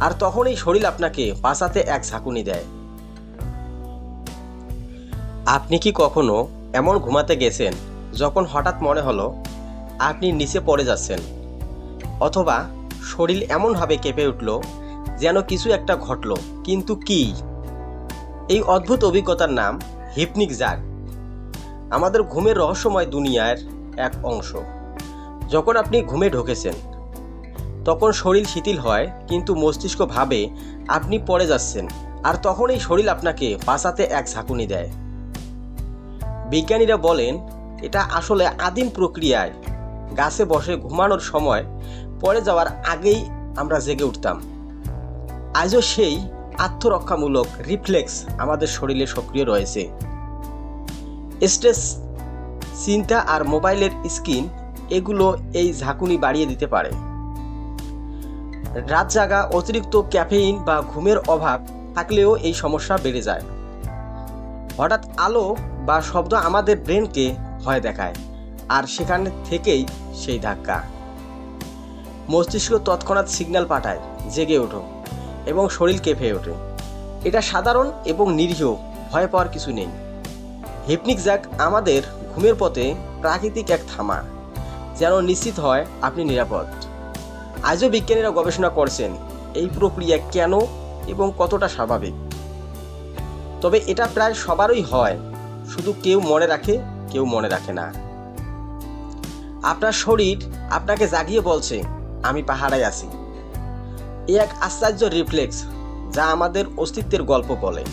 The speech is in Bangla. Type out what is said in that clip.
আর তখনই শরীর আপনাকে বাঁচাতে এক ঝাঁকুনি দেয়। আপনি কি কখনো এমন ঘুমাতে গেছেন যখন হঠাৎ মনে হলো আপনি নিচে পড়ে যাচ্ছেন? অথবা শরীর এমনভাবে কেঁপে উঠল যেন কিছু একটা ঘটলো, কিন্তু কি? এই অদ্ভুত অভিজ্ঞতার নাম হিপনিক জাগ। আমাদের ঘুমের রহস্যময় দুনিয়ার এক অংশ। যখন আপনি ঘুমে ঢুকেছেন তখন শরীর শিথিল হয়, কিন্তু মস্তিষ্ক ভাবে আপনি পড়ে যাচ্ছেন, আর তখন এই শরীর আপনাকে বাঁচাতে এক ঝাঁকুনি দেয়। বিজ্ঞানীরা বলেন, এটা আসলে আদিম প্রক্রিয়ায়, গাছে বসে ঘুমানোর সময় পড়ে যাওয়ার আগেই আমরা জেগে উঠতাম। আজও সেই আত্মরক্ষামূলক রিফ্লেক্স আমাদের শরীরে সক্রিয় রয়েছে। স্ট্রেস, চিন্তা আর মোবাইলের স্ক্রিন, এগুলো এই ঝাঁকুনি বাড়িয়ে দিতে পারে। রাত জাগা অতিরিক্ত ক্যাফেইন বা ঘুমের অভাব থাকলেও এই সমস্যা বেড়ে যায়। হঠাৎ আলো বা শব্দ আমাদের ব্রেনকে ভয় দেখায়, আর সেখান থেকেই সেই ধাক্কা। মস্তিষ্ক তৎক্ষণাৎ সিগন্যাল পাঠায়, জেগে ওঠো এবং শরীর কেঁপে ওঠে। এটা সাধারণ এবং নিরীহ, ভয় পাওয়ার কিছু নেই। হিপনিক জ্যাক আমাদের ঘুমের পথে প্রাকৃতিক এক থামা, যেন নিশ্চিত হয় আপনি নিরাপদ। আজও বিজ্ঞানীরা গবেষণা করছেন এই প্রক্রিয়া কেন এবং কতটা স্বাভাবিক। তবে এটা প্রায় সবারই হয়, শুধু কেউ মনে রাখে, কেউ মনে রাখে না। আপনার শরীর আপনাকে জাগিয়ে বলছে, আমি পাহাড়ায় আছি। এ এক আশ্চর্য রিফ্লেক্স যা আমাদের অস্তিত্বের গল্প বলে।